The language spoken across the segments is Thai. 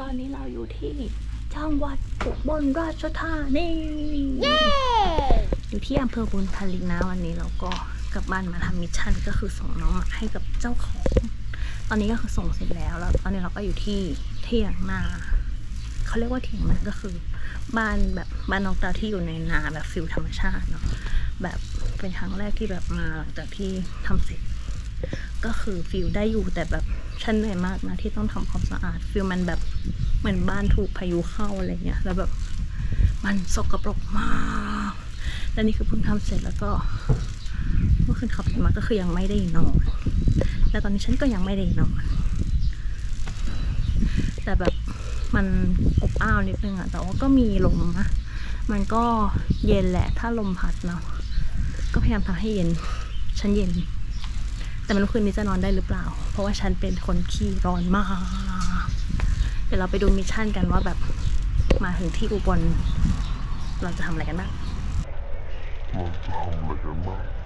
ตอนนี้เราอยู่ที่จังหวัดอุบลราชธานีเย้อยู่ที่อำเภอบุญทลิกนะวันนี้เราก็กลับบ้านมาทำมิชชั่นก็คือส่งน้องให้กับเจ้าของ ตอนนี้ก็คือส่งเสร็จแล้วแล้วตอนนี้เราก็อยู่ที่เที่ยงนาเขาเรียกว่าเถียงนาก็คือ บ้านแบบบ้านนอกดาวที่อยู่ในนาแบบฟิลธรรมชาติเนาะแบบเป็นครั้งแรกที่แบบมาหลังจากที่ทำเสร็จ ก็คือฟิลได้อยู่แต่แบบฉันเหนื่อยมากนะที่ต้องทำความสะอาดฟิลมันแบบเหมือนบ้านถูกพายุเข้าอะไรเงี้ยแล้วแบบมันสกปรกมากและนี่คือเพิ่งทำเสร็จแล้วก็เมื่อคืนขับรถมาก็คือยังไม่ได้นอน แล้วตอนนี้ฉันก็ยังไม่ได้นอน แต่แบบมันอบอ้าวนิดนึงอะแต่ว่าก็มีลมนะมันก็เย็นแหละถ้าลมพัดเนาะก็พยายามทำให้เย็น ฉันเย็น แต่ไม่รู้คืนนี้จะนอนได้หรือเปล่า เพราะว่าฉันเป็นคนขี้ร้อนมาก เดี๋ยวเราไปดูมิชชั่นกันว่าแบบมาถึงที่อุบลเราจะทำอะไรกันบ้างเราจะทำอะไรกันบ้าง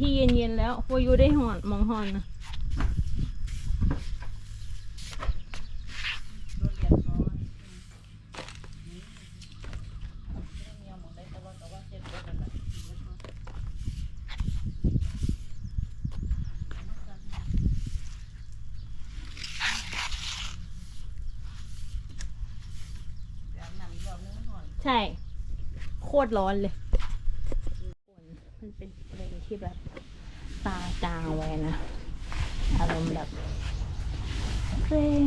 ที่เย็นๆแล้ววายุได้หอนมองหอนนะใช่ โคตรร้อนเลย มันเป็นเพลงที่แบบตาจางไว้นะ อารมณ์แบบเพลง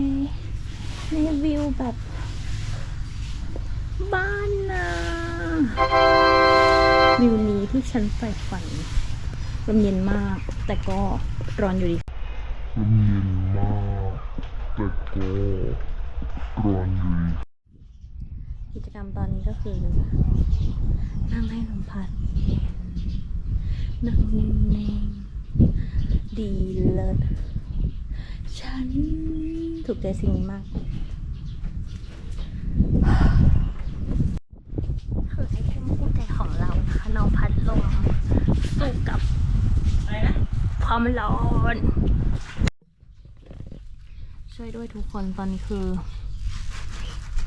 ในวิวแบบ บ้านนาวิวนี้ที่ฉันใฝ่ฝันลมเย็นมาก แต่ก็ร้อนอยู่ดีมันเย็นมาก แต่ก็ร้อนอยู่ดีกิจกรรมตอนนี้ก็คือ นั่งให้ลมพัดเย็นนั่งนิ่งๆ ดีเลิศฉันถูกใจสิ่งนี้มากคือไอเทมคู่ใจของเรานะคะน้องพัดลมสู้กับความร้อน ช่วยด้วยทุกคนตอนนี้คือ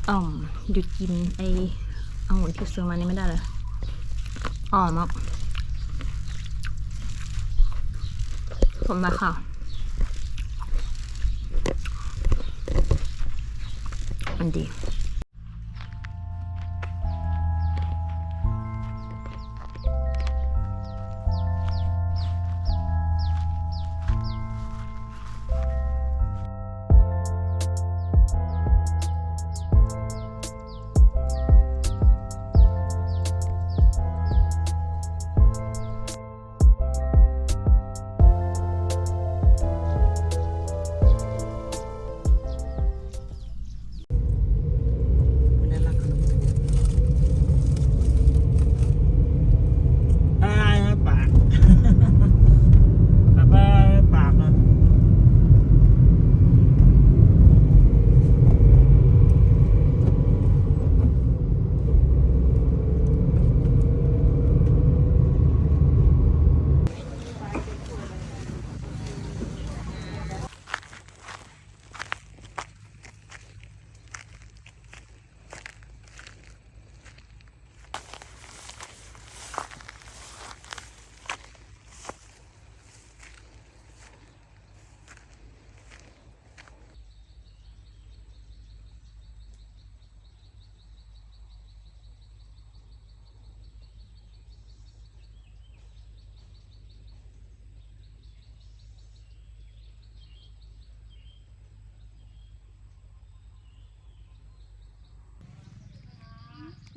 อ่อมหยุดกินไอองุ่นที่ซื้อมานี่ไม่ได้เลยอ่อมาก ผมมาค่ะ มันดี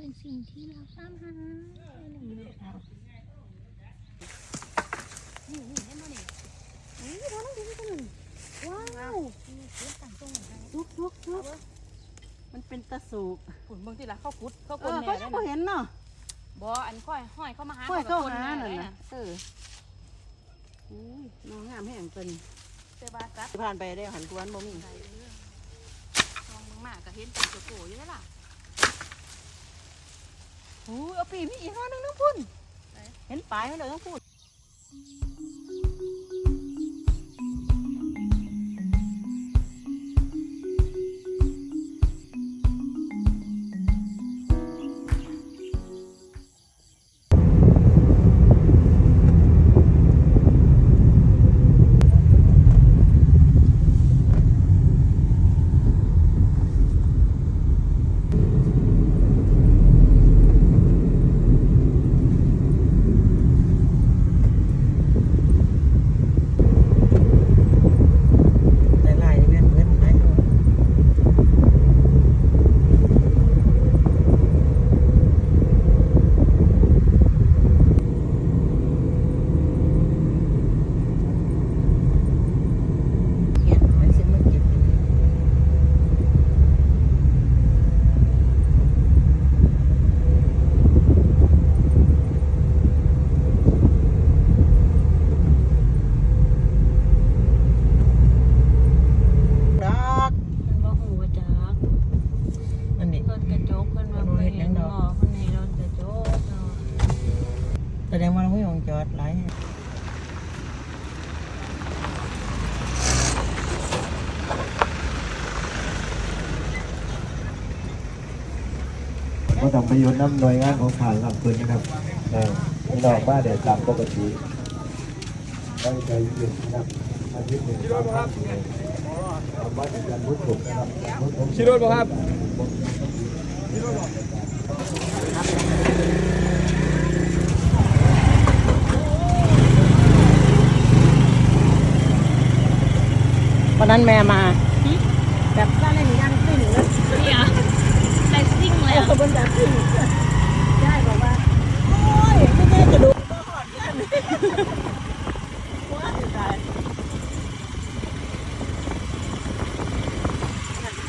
เป็นสิ่งที่เราตามหานี่นี่ได้มาเนี่ยนี่เราต้องดูกันหนึ่งว้าวเสียงต่างตรงไหนลุกลุกลุกมันเป็นตะสูบผุนเบิ่งที่ละเข้ากุดเข้ากุดอแม่เขาได้ยังบ่นะเห็นเนาะบ่อันค่อยห้อยเข้ามาหาค่อยเข้าหาแม่นั่นได้น่ะเอออุ้ยน้องงามแห้งเป็นเตบาซัดผ่านไปได้หันกวนบ่มีใส่เรื่องลองมึงมากก็เห็นเป็นโจโกอยู่แล้วล่ะ อ้ยเอาปีมีอีกห้อนึงนึงพุ่น เห็นปลายมันเลยต้องพูด ก็ต้องไปยนน้ำหน่วยงานของข่าวหลักปืนนะครับเออพี่น้องบ้านเดี๋ยวตามปกติได้ใจเย็นนะครับอาทิตย์หนึ่งสามครั้งบ้านจะยันพุทธศุกร์นะครับชิโรดครับวันนั้นแม่มาแบบบ้านในย่างขึ้นเลย นี่อะไลฟ์ซิ่ง เลยอะขบวนแบบขึ้นยายบอกว่า โอ้ยไม่ได้กระดูกก็หอดกันว้าตาย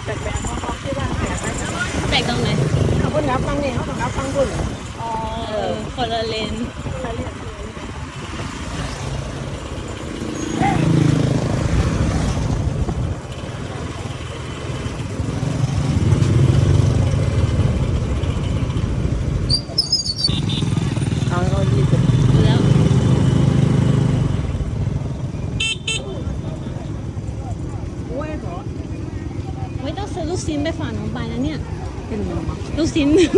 แปลกๆเขาบอกที่ว่าแปลกไหมแปลกตรงไหนเขาคนรับฟังนี่เขาต้องรับฟังคุณอ๋อเออคนละเลน เอาเราดีสุด แล้วไม่ต้องซื้อ ลูกชิ้นไปฝากน้องไปนะเนี่ยเป็นยังไงลูกชิ้นหนึ่ง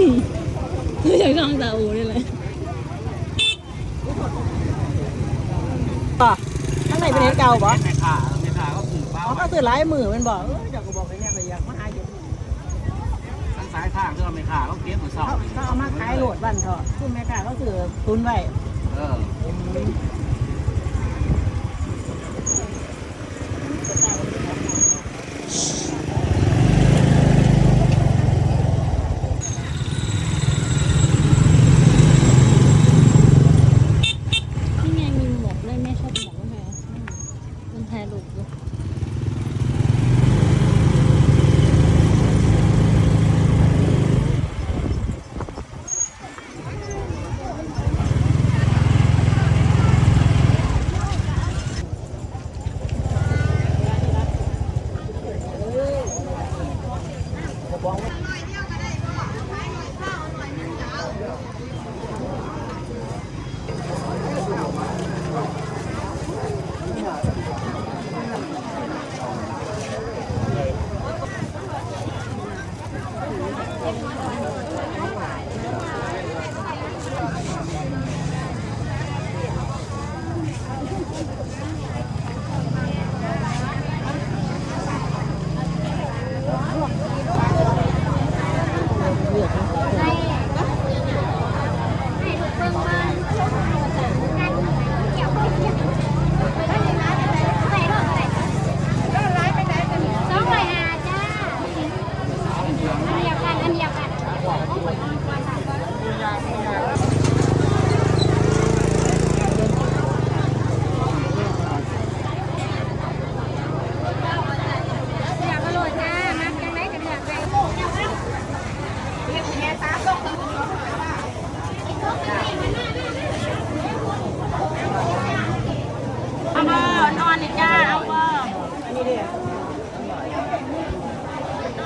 คืออยากลองตาอูได้เลยต่อข้างในเป็นเฮ็ดเก่าบ่ไม่ขาไม่ขาก็ถือเป้าเขาก็ซื้อหลายมือมันบอกเอออยากก็บอกไอ้เนี่ยก็อยากมาหาอยู่ทั้งซ้ายข้างที่เราไม่ขาก็เก็บหัวเสาเขาเขาเอามาขายโหลดบ้านเถอะคุณแม่ค้าเขาซื้อตุนไว้เออ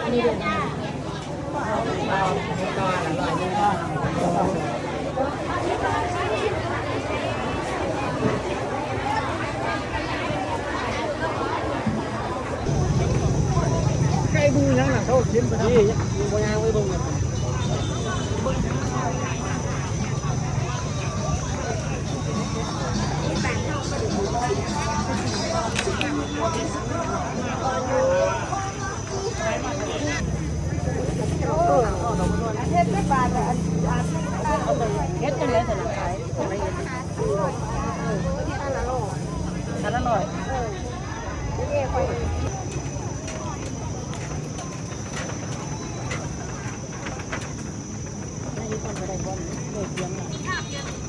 ใกล้บูยังน่ะ 哇，牛肉香啊！